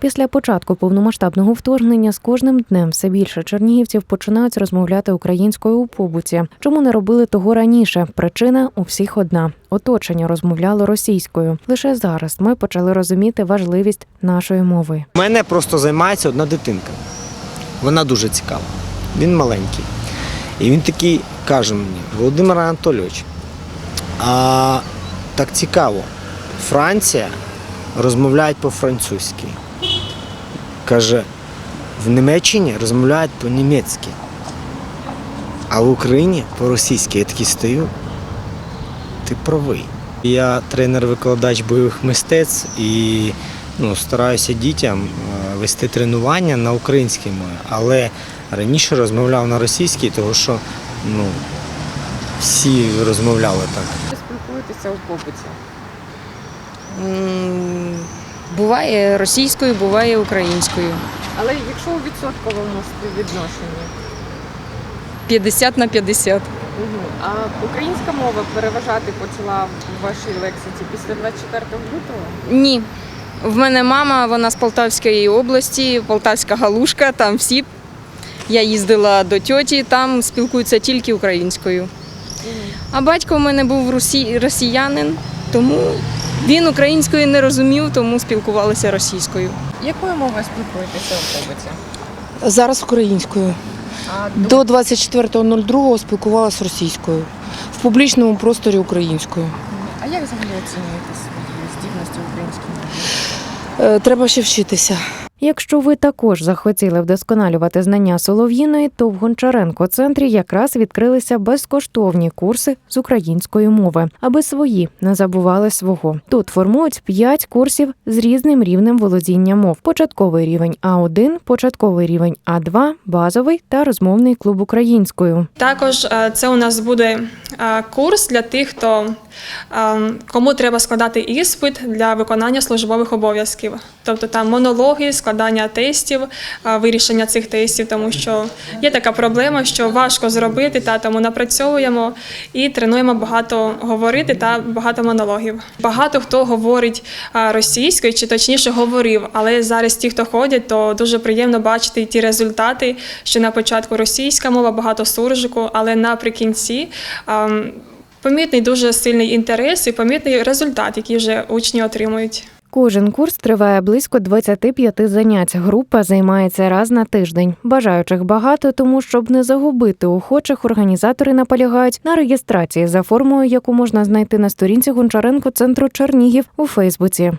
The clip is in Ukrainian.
Після початку повномасштабного вторгнення з кожним днем все більше чернігівців починають розмовляти українською у побуті. Чому не робили того раніше? Причина у всіх одна: оточення розмовляло російською. Лише зараз ми почали розуміти важливість нашої мови. У мене просто займається одна дитинка. Вона дуже цікава. Він маленький. І він такий каже мені, Володимир Анатолійович, а так цікаво, Франція розмовляють по-французьки. Каже, в Німеччині розмовляють по-німецьки, а в Україні по-російськи. Я такий стою. Ти правий. Я тренер-викладач бойових мистецтв і ну, стараюся дітям е, вести тренування на українській мові, але раніше розмовляв на російській, тому що ну, всі розмовляли так. Ви спілкуєтеся у побуті? Буває російською, буває українською. Але якщо у відсотковому співвідношенні, 50 на 50. Мгм. а українська мова переважати почала в вашій лексиці після 24 лютого? Ні. В мене мама, вона з Полтавської області, Полтавська галушка, там всі. Я їздила до тьоті, там спілкуються тільки українською. А батько в мене був росіянин, тому він української не розумів, тому спілкувалися російською. Якою мовою спілкуєтеся у автобусі? Зараз українською. А До 24.02 спілкувалася російською. В публічному просторі українською. А як взагалі оцінюєте свої здібності української мови? Е, Треба ще вчитися. Якщо ви також захотіли вдосконалювати знання солов'їної, то в Гончаренко центрі якраз відкрилися безкоштовні курси з української мови, аби свої не забували свого. Тут формують п'ять курсів з різним рівнем володіння мов: початковий рівень А1, початковий рівень А2, базовий та розмовний клуб українською. Також е, це у нас буде е, курс для тих, хто е, кому треба складати іспит для виконання службових обов'язків. Тобто там монологи, складання тестів, е, вирішення цих тестів, тому що є така проблема, що важко зробити, та тому напрацьовуємо і тренуємо багато говорити та багато монологів. Багато хто говорить російською, чи точніше говорив, але зараз ті, хто ходять, то дуже приємно бачити ті результати, що на початку російська мова, багато суржику, але наприкінці. Помітний дуже сильний інтерес і помітний результат, який вже учні отримують. Кожен курс триває близько 25 занять. Група займається раз на тиждень. Бажаючих багато, тому щоб не загубити охочих, організатори наполягають на реєстрації за формою, яку можна знайти на сторінці Гончаренко центру Чернігів у Фейсбуці.